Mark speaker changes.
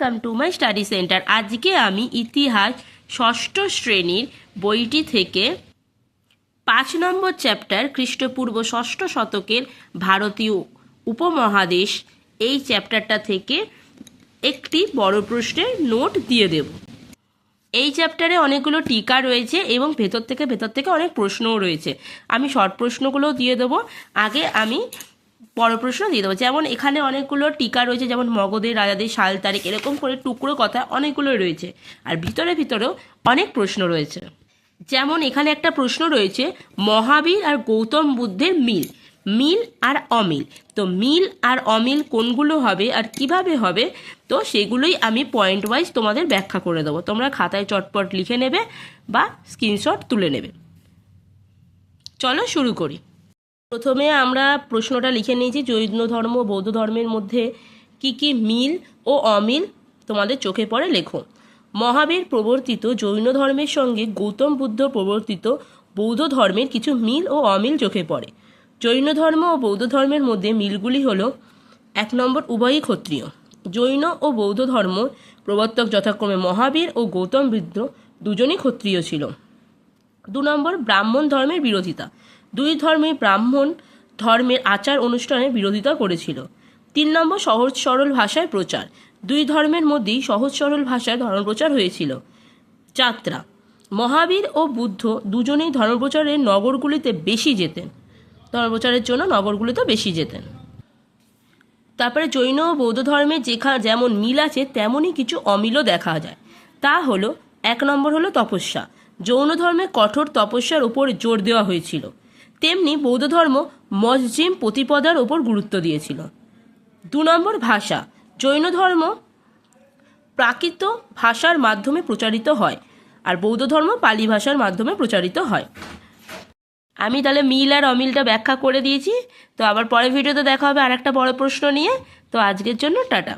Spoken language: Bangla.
Speaker 1: Welcome to my study centre আজকে আমি ইতিহাস ষষ্ঠ শ্রেণির বইটি থেকে পাঁচ নম্বর চ্যাপ্টার খ্রিস্টপূর্ব ষষ্ঠ শতকের ভারতীয় উপমহাদেশ, এই চ্যাপ্টারটা থেকে একটি বড় প্রশ্নের নোট দিয়ে দেব। এই চ্যাপ্টারে অনেকগুলো টিকা রয়েছে এবং ভেতর থেকে ভেতর থেকে অনেক প্রশ্নও রয়েছে। আমি শর্ট প্রশ্নগুলোও দিয়ে দেবো। আগে আমি বড় প্রশ্ন দিয়ে দেবো। যেমন এখানে অনেকগুলো টিকা রয়েছে, যেমন মগধের রাজাদের সাল তারিখ, এরকম করে টুকরো কথা অনেকগুলো রয়েছে। আর ভিতরে ভিতরেও অনেক প্রশ্ন রয়েছে। যেমন এখানে একটা প্রশ্ন রয়েছে, মহাবীর আর গৌতম বুদ্ধের মিল মিল আর অমিল। তো মিল আর অমিল কোনগুলো হবে আর কীভাবে হবে? তো সেগুলোই আমি পয়েন্ট ওয়াইজ তোমাদের ব্যাখ্যা করে দেবো। তোমরা খাতায় চটপট লিখে নেবে বা স্ক্রিনশট তুলে নেবে। চলো শুরু করি। প্রথমে আমরা প্রশ্নটা লিখে নিয়েছি, জৈন ধর্ম, বৌদ্ধ ধর্মের মধ্যে কি কি মিল ও অমিল তোমাদের চোখে পড়ে লেখো। মহাবীর প্রবর্তিত জৈন ধর্মের সঙ্গে গৌতম বুদ্ধ প্রবর্তিত বৌদ্ধ ধর্মের কিছু মিল ও অমিল চোখে পড়ে। জৈন ধর্ম ও বৌদ্ধ ধর্মের মধ্যে মিলগুলি হলো, এক নম্বর উভয়ই ক্ষত্রিয়। জৈন ও বৌদ্ধ ধর্ম প্রবর্তক যথাক্রমে মহাবীর ও গৌতম বুদ্ধ দুজনই ক্ষত্রিয় ছিল। দু নম্বর ব্রাহ্মণ ধর্মের বিরোধিতা। দুই ধর্মে ব্রাহ্মণ ধর্মের আচার অনুষ্ঠানে বিরোধিতা করেছিল। তিন নম্বর সহজ সরল ভাষায় প্রচার। দুই ধর্মের মধ্যেই সহজ সরল ভাষায় ধর্মপ্রচার হয়েছিল। যাত্রা। মহাবীর ও বুদ্ধ দুজনেই ধর্মপ্রচারের নগরগুলিতে বেশি যেতেন। ধর্মপ্রচারের জন্য নগরগুলিতে বেশি যেতেন। তারপরে জৈন ও বৌদ্ধ ধর্মের যেখা যেমন মিল আছে তেমনই কিছু অমিলও দেখা যায়। তা হলো, এক নম্বর হলো তপস্যা। জৈন ধর্মে কঠোর তপস্যার উপর জোর দেওয়া হয়েছিল। তেমনি বৌদ্ধ ধর্ম মসজিম প্রতিপদার ওপর গুরুত্ব দিয়েছিল। দু নম্বর ভাষা, জৈন ধর্ম প্রাকৃত ভাষার মাধ্যমে প্রচারিত হয় আর বৌদ্ধ ধর্ম পালি ভাষার মাধ্যমে প্রচারিত হয়। আমি তাহলে মিল আর অমিলটা ব্যাখ্যা করে দিয়েছি। তো আবার পরের ভিডিওতে দেখা হবে আর একটা বড় প্রশ্ন নিয়ে। তো আজকের জন্য টাটা।